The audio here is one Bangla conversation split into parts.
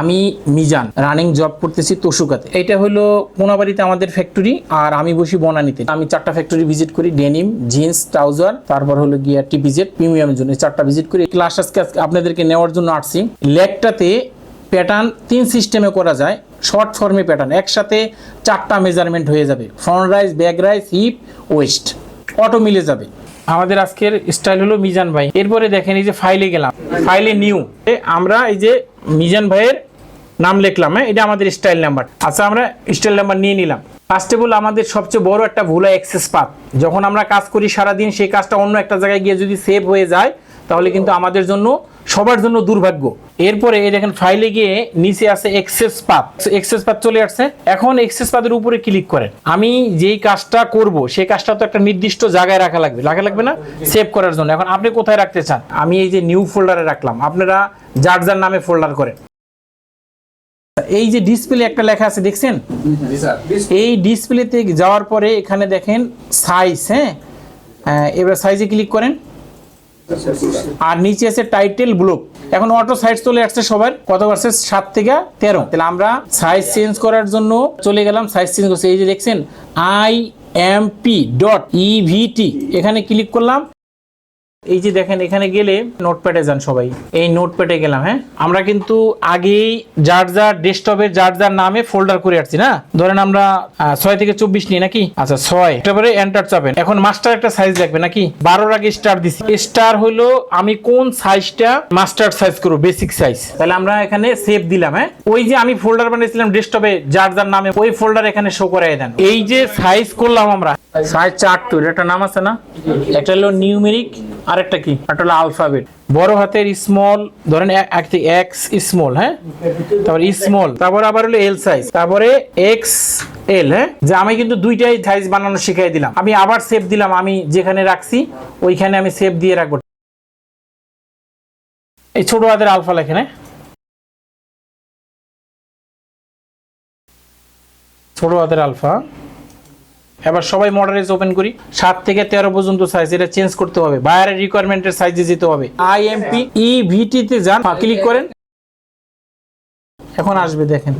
আমি মিজান রানিং জব করতেছি তসুকাতে এটা হলো কোনাবাড়িতে আমাদের ফ্যাক্টরি আর আমি বসি বনানিতে। আমি চারটা ফ্যাক্টরি ভিজিট করি ডেনিম জিন্স ট্রাউজার তারপর হলো গিয়া টিপিজেড প্রিমিয়ামের জন্য চারটা ভিজিট করি। ক্লাস আজকে আপনাদেরকে নেওয়ার জন্য আসছি। লেগটাতে প্যাটার্ন তিন সিস্টেমে করা যায় শর্ট ফর্মে প্যাটার্ন একসাথে চারটা মেজারমেন্ট হয়ে যাবে। Front rise back rise hip waist auto মিলে যাবে। আমাদের আজকের স্টাইল হলো মিজান ভাই। এরপরে দেখেন এই যে ফাইলে গেলাম। ফাইলে নিউ আমরা এই যে মিজান ভাইয়ের নাম লিখলাম হ্যাঁ? এটা আমাদের স্টাইল নাম্বার আচ্ছা আমরা স্টাইল নাম্বার নিয়ে নিলাম। ফার্স্ট অফ অল আমাদের সবচেয়ে বড় একটা ভুল হয় এক্সেস পাথ যখন আমরা কাজ করি সারাদিন, সেই কাজটা অন্য একটা জায়গায় গিয়ে যদি সেভ হয়ে যায়, তাহলে কিন্তু আমাদের জন্য সবার জন্য দুর্ভাগ্য। এরপরে দেখেন ফাইলে গিয়ে নিচে আছে এক্সেস পাথ এক্সেস পাথ চলে আসছে। এখন এক্সেস পাথের উপরে ক্লিক করেন। আমি যেই কাজটা করব সেই কাজটা তো একটা নির্দিষ্ট জায়গায় রাখা লাগবে। রাখা লাগবে না? সেভ করার জন্য। এখন আপনি কোথায় রাখতে চান? আমি এই যে নিউ ফোল্ডারে রাখলাম। আপনারা যার যার নামে ফোল্ডার করেন। এই যে ডিসপ্লে একটা লেখা আছে দেখছেন? এই ডিসপ্লেতে যাওয়ার পরে এখানে দেখেন সাইজ হ্যাঁ? এবার সাইজে ক্লিক করেন। আর নিচে আছে টাইটেল ব্লক। এখন অটো সাইজ চলে আসছে সবার, কত আসছে সাত থেকে তেরো। তাহলে আমরা সাইজ চেঞ্জ করার জন্য চলে গেলাম সাইজ চেঞ্জ করছে। এই যে দেখছেন I M P dot EVT এখানে ক্লিক করলাম। এই যে দেখেন, এখানে গেলে নোটপ্যাডে যান সবাই। এই নোটপ্যাডে গেলাম হ্যাঁ? আমরা কিন্তু আগেই যার যার ডেস্কটপের যার যার নামে ফোল্ডার করে আসছি না? ধরেন আমরা ছয় থেকে চব্বিশ নিই নাকি? আচ্ছা ছয়। তারপরে এন্টার চাপেন। এখন মাস্টার একটা সাইজ লাগবে নাকি? বারোর আগে স্টার দিছি। স্টার হলো আমি কোন সাইজটা মাস্টার সাইজ করব বেসিক সাইজ তাহলে আমরা এখানে সেভ দিলাম হ্যাঁ? ওই যে আমি ফোল্ডার বানিয়েছিলাম ডেস্কটপে যার যার নামে, ওই ফোল্ডার এখানে শো করাই দেন। এই যে সাইজ করলাম আমরা সাইজ একটা নাম আছে না? একটা হলো নিউমেরিক, আরেকটা কি? একটা হলো আলফাবেট। বড় হাতের স্মল ধরেন এক্স স্মল হ্যাঁ? স্মল আবার হলো এল সাইজ তারপরে এক্স এল হ্যাঁ? যে আমি কিন্তু দুইটাই সাইজ বানানো শিখাই দিলাম। আমি আবার সেভ দিলাম, আমি যেখানে রাখছি, ওইখানে আমি সেভ দিয়ে রাখব। এই ছোট হাতের আলফা লেখেন হ্যাঁ? ছোট হাতের আলফা এবার সবাই মডারেজ ওপেন করি। সাত থেকে তেরো পর্যন্ত সাইজ এটা চেঞ্জ করতে হবে। বায়ারের রিকোয়ারমেন্টের সাইজে যেতে হবে। আইএমপি ই ভিটিতে যান ক্লিক করেন। এখন আসবে, দেখেন।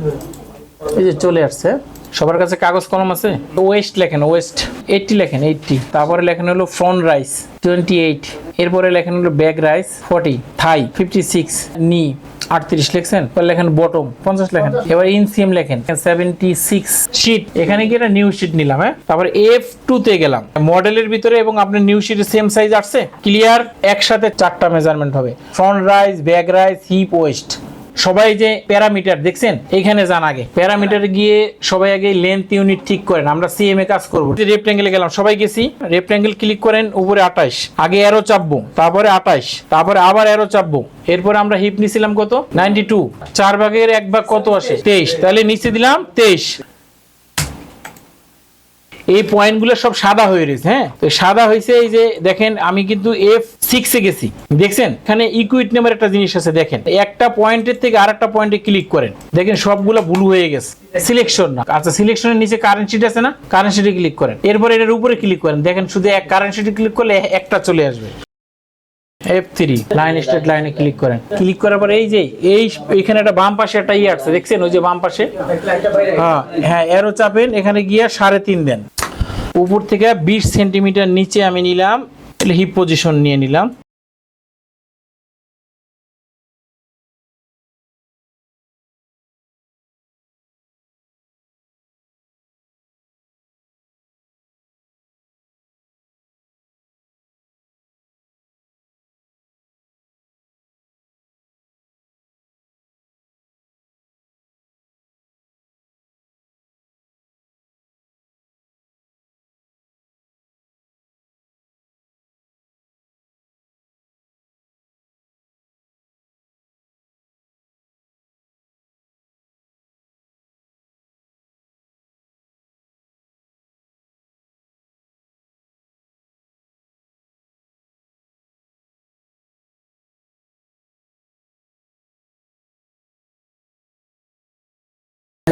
এই যে চলে আসছে। সবার কাছে কাগজ কলম আছে? ওয়েস্ট লেখেন ওয়েস্ট এইটটি লেখেন এইটটি তারপরে লেখেন হলো ফ্রন্ট রাইস টোয়েন্টি এইট এরপরে লেখেন হলো back rise forty thigh fifty six knee আটত্রিশ লেখছেন পর লেখেন বটম পঞ্চাশ লেখেন। এবার ইনসিএম লেখেন সেভেন্টি সিক্স শিট এখানে কি একটা নিউ শিট নিলাম হ্যাঁ? তারপরে এফ টু তে গেলাম। মডেলের ভিতরে এবং আপনার নিউ শিটের সেম সাইজ আসছে। ক্লিয়ার একসাথে চারটা মেজারমেন্ট হবে। Front rise back rise hip waist সবাই যে প্যারামিটার, দেখছেন? এখানে যান আগে। প্যারামিটারে গিয়ে সবাই আগে লেন্থ ইউনিট ঠিক করেন। আমরা সিএম এ কাজ করব। রেক্টেঙ্গেলে গেলাম, সবাই গেছি? রেক্টেঙ্গেল ক্লিক করেন, উপরে আঠাশ আগে এরো চাপবো, তারপরে আঠাশ তারপরে আবার এরো চাপবো। এরপরে আমরা হিপ নিছিলাম কত? নাইনটি টু চার ভাগের এক ভাগ কত আসে? তেইশ। তাহলে নিচে দিলাম তেইশ। এই পয়েন্টগুলো সব সাদা হয়ে রয়েছে হ্যাঁ? তো সাদা হয়েছে এই যে, দেখেন, আমি কিন্তু এফ সিক্সে গেছি। দেখছেন? এখানে ইকুইট নামের একটা জিনিস আছে, দেখেন। একটা পয়েন্টের থেকে আরেকটা পয়েন্টে ক্লিক করেন। দেখেন, সবগুলো ব্লু হয়ে গেছে। সিলেকশন না। আচ্ছা সিলেকশনের নিচে কারেন্ট শিট আছে না? কারেন্ট শিটে ক্লিক করেন। এরপর এটার উপরে ক্লিক করেন। দেখেন, শুধু এক কারেন্ট শিটে ক্লিক করলে একটা চলে আসবে। এফ থ্রি লাইন স্টেট লাইনে ক্লিক করেন। ক্লিক করার পর এই যে, এই এখানে একটা বাম পাশে একটা ইয়ে আসছে দেখছেন? ওই যে বাম পাশে? হ্যাঁ হ্যাঁ এরো চাপেন, এখানে গিয়ে সাড়ে তিন দেন। উপর থেকে বিশ সেন্টিমিটার নিচে আমি নিলাম হিপ পজিশন নিয়ে নিলাম।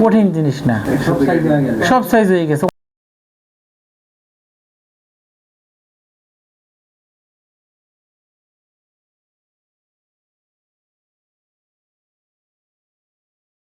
কঠিন জিনিস না। সব সাইজ হয়ে গেছে।